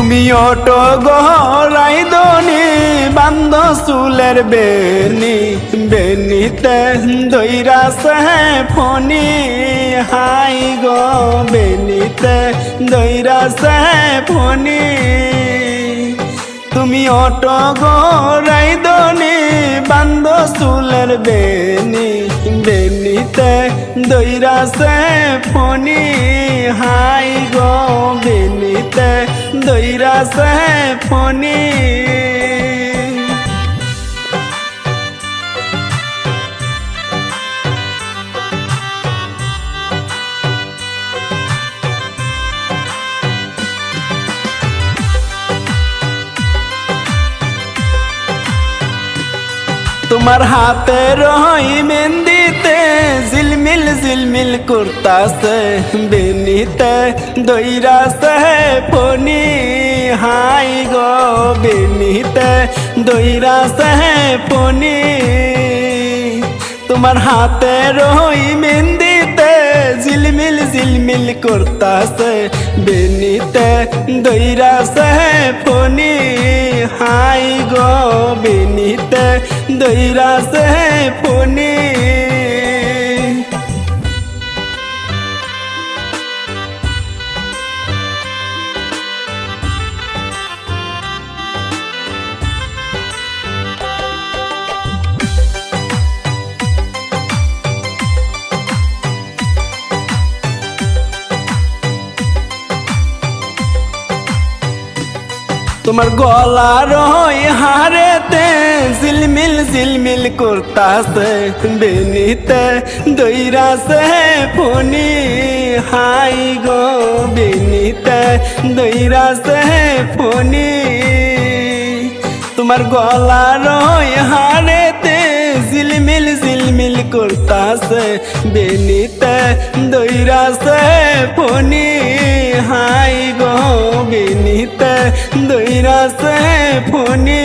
তুমি অটো গহরাই দনি বান্দ চুলের বেনি বেনিতে দৈরা সে ফনি হাই গো বেনিতে দৈরা সে ফনি তুমি অট গরাই দনি বান্দ চুলের বেনি, বেনিতে দৈরা সে ফনি হাই গো, বেনিতে দৈরা সে ফনি তোমার হাতে রই মেহেন্দিতে, ঝিলমিল ঝিলমিল করতাছে বেনিতে, দইরাছে ফনি হাই গো বেনিতে, দইরাছে ফনি তোমার হাতে রই মেহেন্দিতে, ঝিলমিল ঝিলমিল করতাছে বেনিতে, দইরাছে ফনি হাই গো বেনিতে দইরাছে ফনি তোমার গলার হারেতে ঝিলমিল ঝিলমিল করতাছে। বেনিতে দইরাছে ফনি। হাই গো, বেনিতে দইরাছে ফনি। তোমার গলার হারেতে ঝিলমিল ঝিলমিল করতাছে। বেনিতে দইরাছে ফনি। হাই বেনিতে দইরাছে ফনি।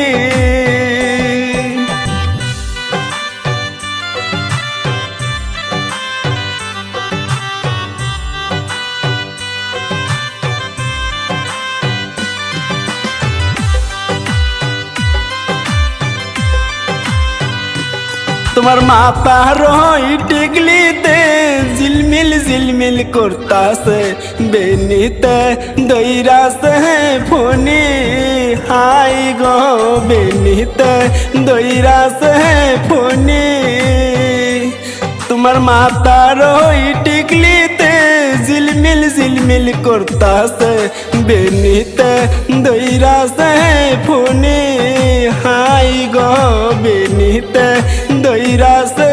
তোমার মাথা রই টিকলিতে, ঝিলমিল ঝিলমিল করতাছে, বেনিতে দইরাছে ফোনি। হাই গো, বেনিতে দইরাছে ফোনি। তোমার মাথা রই টিকলিতে ঝিলমিল ঝিলমিল করতাছে বেনিতে দইরাছে ফোনে হাই গো বেনিতে দইরাছে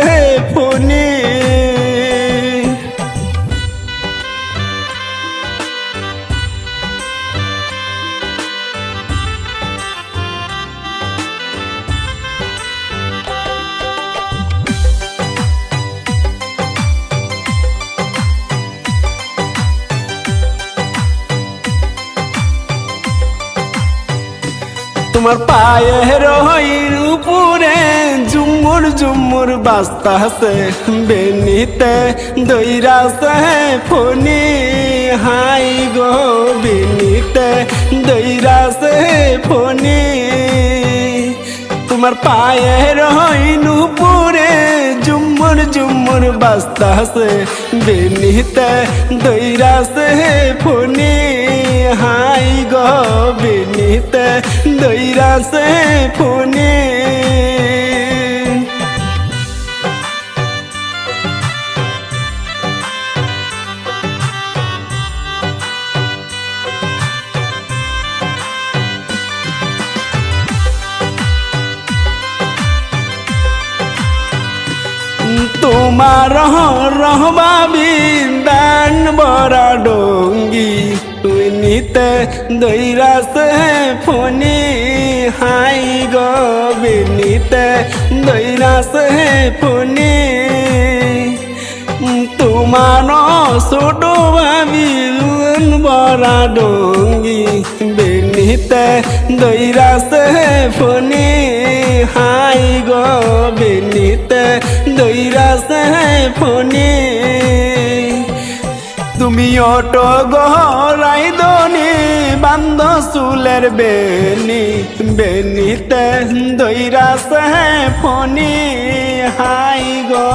ফনি তোমার পায়ের হইর উপরে ঝুমুর ঝুমুর বাস্তাছে বেনিতে দইরাছে ফনি। হাই গো বেনিতে দইরাছে ফনি। তোমার পায়ের হইন উপরে ঝুমুর ঝুমুর বাস্তাছে বেনিতে দইরাছে ফনি। হাই গো বেনিতে দইরাছে ফনি তোমার রহবা বিন্দান নিতে দৈরাছে ফনি হাই গো বিনিতে দৈরাছে ফনি। তোমার ছোট ভাবি বড় ডঙ্গি বেনিতে দৈরাছে ফনি হাই গো বেনিতে দৈরাছে ফনি। তুমি অটো গহরাই দনি রসুলের বেনি বেনিতে দইরা সহে ফনি। হাই গো,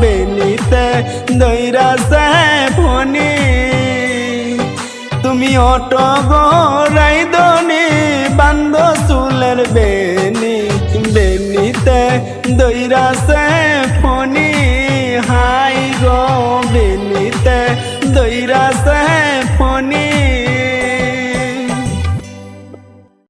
বেনিতে দইরা সহে ফনি। তুমি অটো গো, রাইদনি, বান্দ সুলের বেনি বেনিতে দইরা সহে ফনি। হাই গো, বেনিতে দইরা সহে